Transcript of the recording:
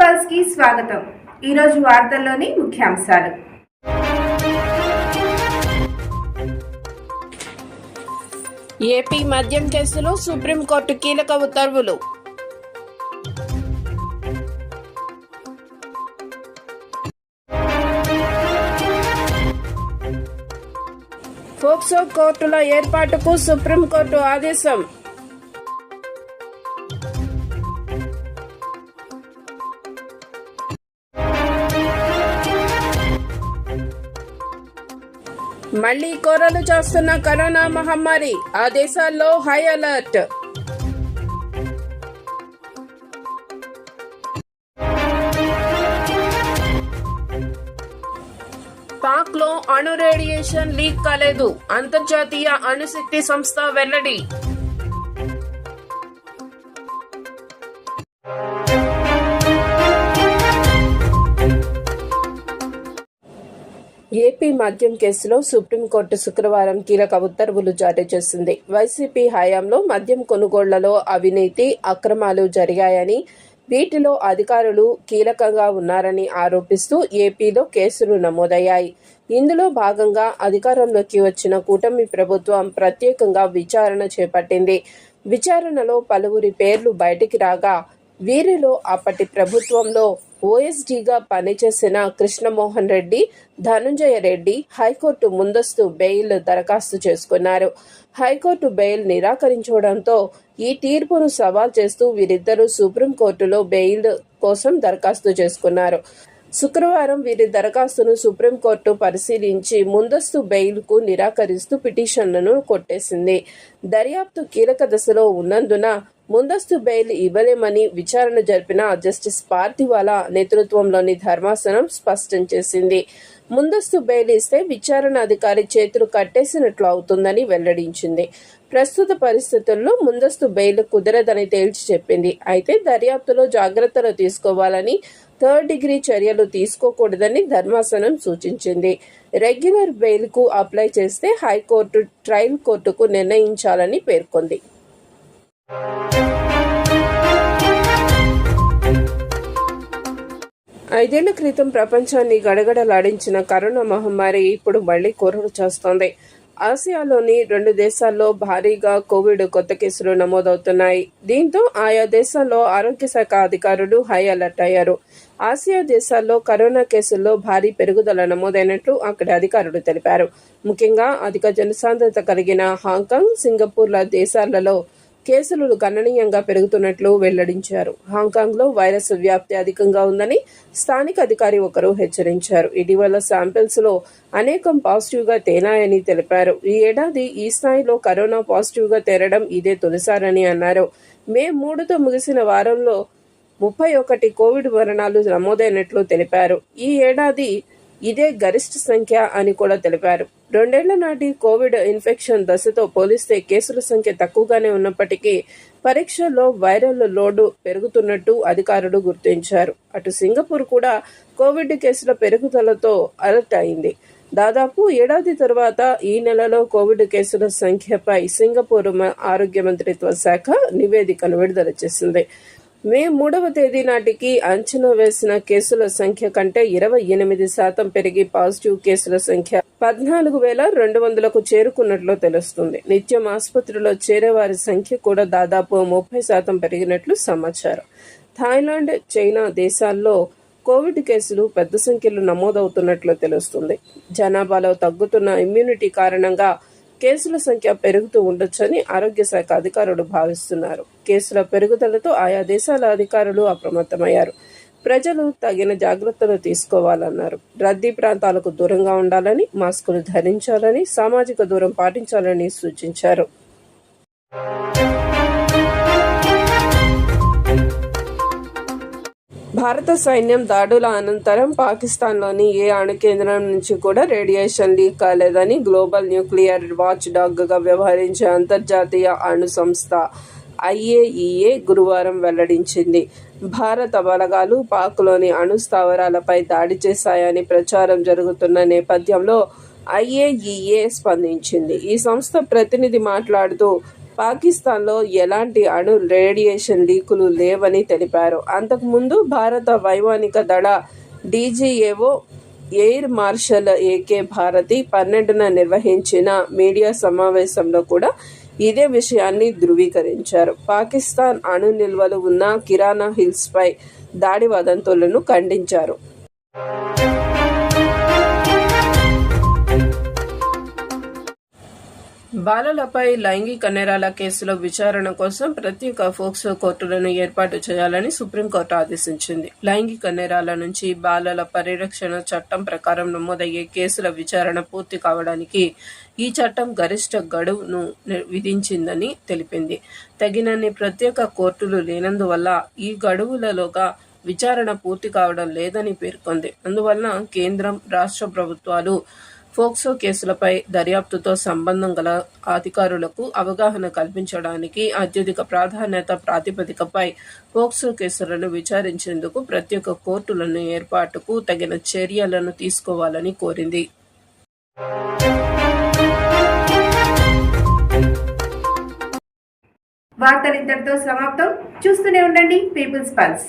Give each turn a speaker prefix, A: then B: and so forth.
A: పల్స్కి స్వాగతం. ఈరోజు వార్తల్లోని ముఖ్యాంశాలు.
B: ఏపీ మద్యం కేసులో సుప్రీంకోర్టు కీలక ఉత్తర్వులు. ఫోక్సో కోర్టుల ఏర్పాటుకు సుప్రీంకోర్టు ఆదేశం. మళ్ళీ కోరలు చేస్తున్న కరోనా మహమ్మారి ఆ దేశాల్లో హై అలర్ట్. పాక్లో అణు రేడియేషన్ లీక్ కాలేదు. అంతర్జాతీయ అణుశక్తి సంస్థ వెల్లడి. ఏపీ మద్యం కేసులో సుప్రీంకోర్టు శుక్రవారం కీలక ఉత్తర్వులు జారీ చేసింది. వైసీపీ హయాంలో మద్యం కొనుగోళ్ళలో అవినీతి అక్రమాలు జరిగాయని వీటిలో అధికారులు కీలకంగా ఉన్నారని ఆరోపిస్తూ ఏపీలో కేసులు నమోదయ్యాయి. ఇందులో భాగంగా అధికారంలోకి వచ్చిన కూటమి ప్రభుత్వం ప్రత్యేకంగా విచారణ చేపట్టింది. విచారణలో పలువురి పేర్లు బయటికి రాగా వీరిలో అప్పటి ప్రభుత్వంలో ఓఎస్డీగా పనిచేసిన కృష్ణమోహన్ రెడ్డి ధనుంజయ రెడ్డి హైకోర్టు ముందస్తు బెయిల్ దరఖాస్తు చేసుకున్నారు. హైకోర్టు బెయిల్ నిరాకరించడంతో ఈ తీర్పును సవాల్ చేస్తూ వీరిద్దరూ సుప్రీంకోర్టులో బెయిల్ కోసం దరఖాస్తు చేసుకున్నారు. శుక్రవారం వీరి దరఖాస్తును సుప్రీంకోర్టు పరిశీలించి ముందస్తు బెయిల్కు నిరాకరిస్తూ పిటిషన్లను కొట్టేసింది. దర్యాప్తు కీలక దశలో ఉన్నందున ముందస్తు బెయిల్ ఇవ్వలేమని విచారణ జరిపిన జస్టిస్ పార్థివాల నేతృత్వంలోని ధర్మాసనం స్పష్టం చేసింది. ముందస్తు బెయిల్ ఇస్తే విచారణ అధికారి చేతులు కట్టేసినట్లు అవుతుందని వెల్లడించింది. ప్రస్తుత పరిస్థితుల్లో ముందస్తు బెయిల్ కుదరదని తేల్చి చెప్పింది. అయితే దర్యాప్తులో జాగ్రత్తలు తీసుకోవాలని థర్డ్ డిగ్రీ చర్యలు తీసుకోకూడదని ధర్మాసనం సూచించింది. రెగ్యులర్ బెయిల్కు అప్లై చేస్తే హైకోర్టు ట్రయల్ కోర్టుకు నిర్ణయించాలని పేర్కొంది. ఐదేళ్ళ క్రితం ప్రపంచాన్ని గడగడలాడించిన కరోనా మహమ్మారి ఇప్పుడు మళ్ళీ కోరలు చేస్తోంది. ఆసియాలోని రెండు దేశాల్లో భారీగా కోవిడ్ కొత్త కేసులు నమోదవుతున్నాయి. దీంతో ఆయా దేశాల్లో ఆరోగ్య శాఖ అధికారులు హై అలర్ట్ అయ్యారు. ఆసియా దేశాల్లో కరోనా కేసుల్లో భారీ పెరుగుదల నమోదైనట్లు అక్కడి అధికారులు తెలిపారు. ముఖ్యంగా అధిక జనసాంద్రత కలిగిన హాంకాంగ్ సింగపూర్ల దేశాలలో కేసులు గణనీయంగా పెరుగుతున్నట్లు వెల్లడించారు. హాంకాంగ్లో వైరస్ వ్యాప్తి అధికంగా ఉందని స్థానిక అధికారి ఒకరు హెచ్చరించారు. ఇటీవల శాంపిల్స్లో అనేకం పాజిటివ్గా తేలాయని తెలిపారు. ఈ ఏడాది ఈ స్థాయిలో కరోనా పాజిటివ్గా తేరడం ఇదే తొలిసారని అన్నారు. మే మూడుతో ముగిసిన వారంలో ముప్పై ఒకటి కోవిడ్ మరణాలు నమోదైనట్లు తెలిపారు. ఈ ఏడాది ఇదే గరిష్ట సంఖ్య అని కూడా తెలిపారు. రెండేళ్ళ నాటి కోవిడ్ ఇన్ఫెక్షన్ దశతో పోలిస్తే కేసుల సంఖ్య తక్కువగానే ఉన్నప్పటికీ పరీక్షల్లో వైరల్ లోడు పెరుగుతున్నట్టు అధికారులు గుర్తించారు. అటు సింగపూర్ కూడా కోవిడ్ కేసుల పెరుగుదలతో అలర్ట్ అయింది. దాదాపు ఏడాది తర్వాత ఈ నెలలో కోవిడ్ కేసుల సంఖ్యపై సింగపూర్ ఆరోగ్య మంత్రిత్వ శాఖ నివేదికను విడుదల చేసింది. మే మూడవ తేదీ నాటికి అంచనా వేసిన కేసుల సంఖ్య కంటే ఇరవై ఎనిమిది శాతం పెరిగి పాజిటివ్ కేసుల సంఖ్య పద్నాలుగు వేల రెండు వందలకు చేరుకున్నట్లు తెలుస్తుంది. నిత్యం ఆసుపత్రిలో చేరేవారి సంఖ్య కూడా దాదాపు ముప్పై శాతం పెరిగినట్లు సమాచారం. థాయిలాండ్ చైనా దేశాల్లో కోవిడ్ కేసులు పెద్ద సంఖ్యలో నమోదవుతున్నట్లు తెలుస్తుంది. జనాభాలో తగ్గుతున్న ఇమ్యూనిటీ కారణంగా కేసుల సంఖ్య పెరుగుతూ ఉండొచ్చని ఆరోగ్య శాఖ అధికారులు భావిస్తున్నారు. కేసుల పెరుగుదలతో ఆయా దేశాల అధికారులు అప్రమత్తమయ్యారు. ప్రజలు తగిన జాగ్రత్తలు తీసుకోవాలన్నారు. రద్దీ ప్రాంతాలకు దూరంగా ఉండాలని మాస్కులు ధరించాలని సామాజిక దూరం పాటించాలని సూచించారు. భారత సైన్యం దాడుల అనంతరం పాకిస్తాన్లోని ఏ అణు కేంద్రం నుంచి కూడా రేడియేషన్ లీక్ కాలేదని గ్లోబల్ న్యూక్లియర్ వాచ్ డాగ్గా వ్యవహరించే అంతర్జాతీయ అణు సంస్థ ఐఏఈఏ గురువారం వెల్లడించింది. భారత బలగాలు పాక్లోని అణు స్థావరాలపై దాడి చేశాయని ప్రచారం జరుగుతున్న నేపథ్యంలో ఐఏఈఏ స్పందించింది. ఈ సంస్థ ప్రతినిధి మాట్లాడుతూ పాకిస్తాన్లో ఎలాంటి అణు రేడియేషన్ లీకులు లేవని తెలిపారు. అంతకుముందు భారత వైమానిక దళ DGAO air marshal AK Bharti పన్నెండున నిర్వహించిన మీడియా సమావేశంలో కూడా ఇదే విషయాన్ని ధృవీకరించారు. పాకిస్తాన్ అణు నిల్వలు ఉన్న కిరాణా హిల్స్పై దాడి వదంతులను ఖండించారు. బాలలపై లైంగిక నేరాల కేసులో విచారణ కోసం ప్రత్యేక ఫోక్సో కోర్టులను ఏర్పాటు చేయాలని సుప్రీంకోర్టు ఆదేశించింది. లైంగిక నేరాల నుంచి బాలల పరిరక్షణ చట్టం ప్రకారం నమోదయ్యే కేసుల విచారణ పూర్తి కావడానికి ఈ చట్టం గరిష్ట గడువును విధించిందని తెలిపింది. తగినన్ని ప్రత్యేక కోర్టులు లేనందువల్ల ఈ గడువులలోగా విచారణ పూర్తి కావడం లేదని పేర్కొంది. అందువల్ల కేంద్రం రాష్ట్ర ప్రభుత్వాలు ఫోక్సో కేసులపై దర్యాప్తుతో సంబంధం గల అధికారులకు అవగాహన కల్పించడానికి అత్యధిక ప్రాధాన్యత ప్రాతిపదికపై ఫోక్సో కేసులను విచారించేందుకు ప్రత్యేక కోర్టులను ఏర్పాటుకు తగిన చర్యలను తీసుకోవాలని కోరింది.
A: వార్తలు ఇంతటితో సమాప్తం. చూస్తూనే ఉండండి. People's Pulse.